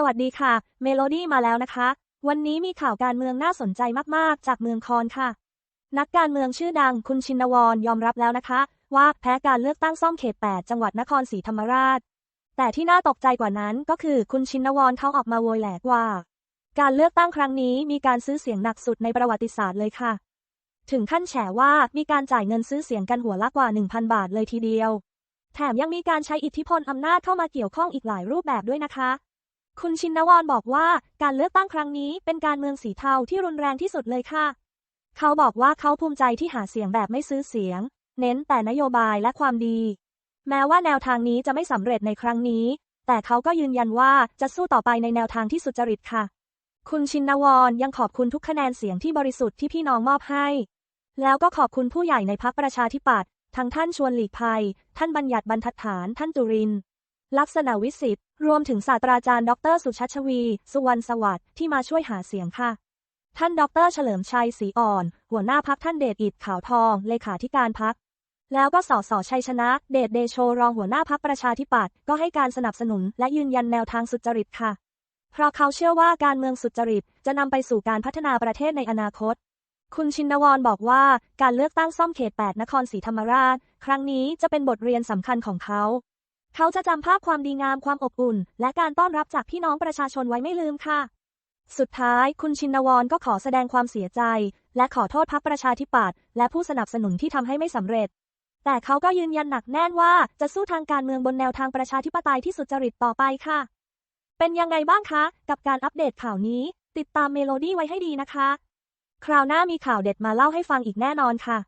สวัสดีค่ะ เมโลดี้มาแล้วนะคะ วันนี้มีข่าวการเมืองน่าสนใจมาก ๆ จากเมืองคอนค่ะ นักการเมืองชื่อดังคุณชินวรยอมรับแล้วนะคะ ว่าแพ้การเลือกตั้งซ่อมเขต 8 จังหวัดนครศรีธรรมราช แต่ที่น่าตกใจกว่านั้นก็คือคุณชินวรเขาออกมาโวยแหลกว่า การเลือกตั้งครั้งนี้มีการซื้อเสียงหนักสุดในประวัติศาสตร์เลยค่ะ ถึงขั้นแฉว่ามีการจ่ายเงินซื้อเสียงกันหัวละกว่า 1,000 บาทเลยทีเดียว แถมยังมีการใช้อิทธิพลอำนาจเข้ามาเกี่ยวข้องอีกหลายรูปแบบด้วยนะคะ คุณชินวรบอกว่าการเลือกตั้งครั้งนี้เป็นการเมืองสีเทาที่รุนแรงที่สุดเลยค่ะ เขาบอกว่าเขาภูมิใจที่หาเสียงแบบไม่ซื้อเสียง เน้นแต่นโยบายและความดี แม้ว่าแนวทางนี้จะไม่สำเร็จในครั้งนี้ แต่เขาก็ยืนยันว่าจะสู้ต่อไปในแนวทางที่สุจริตค่ะ คุณชินวรยังขอบคุณทุกคะแนนเสียงที่บริสุทธิ์ที่พี่น้องมอบให้ แล้วก็ขอบคุณผู้ใหญ่ในพักประชาธิปัตย์ทั้งท่านชวนหลีกภัย ท่านบัญญัติบรรทัดฐาน ท่านจุรินทร์ ลักษณะวิสิทธิ์รวมถึงศาสตราจารย์ ดร สุชัชวี สุวรรณสวัสดิ์ที่มาช่วยหาเสียงค่ะ ท่านดร เฉลิมชัยศรีอ่อน หัวหน้าพักท่านเดชอิดขาวทอง เลขาธิการพัก แล้วก็สสชัยชนะ เดชเดโชรองหัวหน้าพักประชาธิปัตย์ก็ให้การสนับสนุนและยืนยันแนวทางสุจริตค่ะ เพราะเขาเชื่อว่าการเมืองสุจริตจะนำไปสู่การพัฒนาประเทศในอนาคตคุณชินวรบอกว่าการเลือกตั้งซ่อมเขต 8 นครศรีธรรมราช ครั้งนี้จะเป็นบทเรียนสำคัญของเขา เขาจะจำภาพความดีงามความอบอุ่น และการต้อนรับจากพี่น้องประชาชนไว้ไม่ลืมค่ะ สุดท้าย คุณชินวรก็ขอแสดงความเสียใจ และขอโทษพรรคประชาธิปัตย์และผู้สนับสนุนที่ทำให้ไม่สำเร็จ แต่เขาก็ยืนยันหนักแน่นว่าจะสู้ทางการเมืองบนแนวทางประชาธิปไตยที่สุจริตต่อไปค่ะ เป็นยังไงบ้างคะ กับการอัปเดตข่าวนี้ ติดตามเมโลดี้ไว้ให้ดีนะคะ คราวหน้ามีข่าวเด็ดมาเล่าให้ฟังอีกแน่นอนค่ะ